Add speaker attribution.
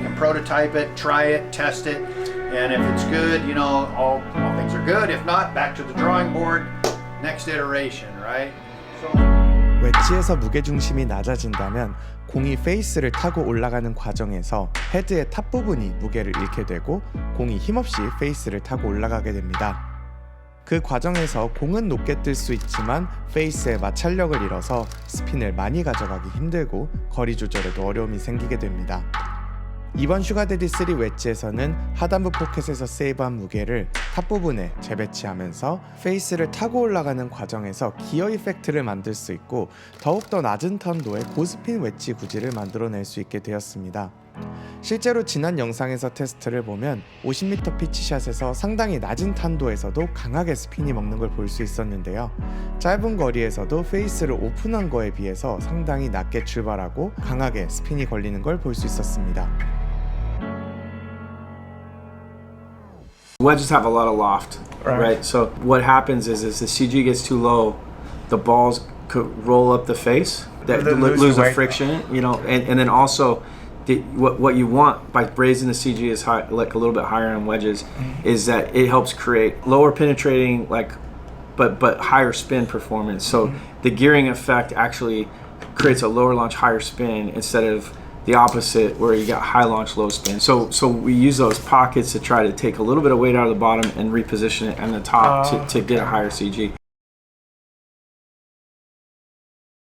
Speaker 1: can prototype it, try it, test it, and if it's good, you know, all, all things are good. If not, back to the drawing board, next iteration, right? So.
Speaker 2: 웨지에서 무게중심이 낮아진다면 공이 페이스를 타고 올라가는 과정에서 헤드의 탑 부분이 무게를 잃게 되고 공이 힘없이 페이스를 타고 올라가게 됩니다. 그 과정에서 공은 높게 뜰 수 있지만 페이스의 마찰력을 잃어서 스핀을 많이 가져가기 힘들고 거리 조절에도 어려움이 생기게 됩니다. 이번 슈가데디 3 웨지에서는 하단부 포켓에서 세이브한 무게를 탑 부분에 재배치하면서 페이스를 타고 올라가는 과정에서 기어 이펙트를 만들 수 있고 더욱더 낮은 턴도의 고스핀 웨지 구질을 만들어낼 수 있게 되었습니다. 실제로 지난 영상에서 테스트를 보면 50m 피치샷에서 상당히 낮은 탄도에서도 강하게 스핀이 먹는 걸 볼 수 있었는데요. 짧은 거리에서도 페이스를 오픈한 거에 비해서 상당히 낮게 출발하고 강하게 스핀이 걸리는 걸 볼 수 있었습니다.
Speaker 3: Wedges have a lot of loft,
Speaker 2: Right.
Speaker 3: right? So what happens is, is the CG gets too low, the balls could roll up the face, that
Speaker 2: lose
Speaker 3: lose friction, you know, and, and then also. The, what, what you want by raising the CG is high, like a little bit higher on wedges,
Speaker 2: Mm-hmm.
Speaker 3: is that it helps create lower penetrating, like, but but higher spin performance. So
Speaker 2: Mm-hmm.
Speaker 3: the gearing effect actually creates a lower launch, higher spin instead of the opposite where you got high launch, low spin. So so we use those pockets to try to take a little bit of weight out of the bottom and reposition it on the top
Speaker 2: Ah,
Speaker 3: to, to get a higher CG.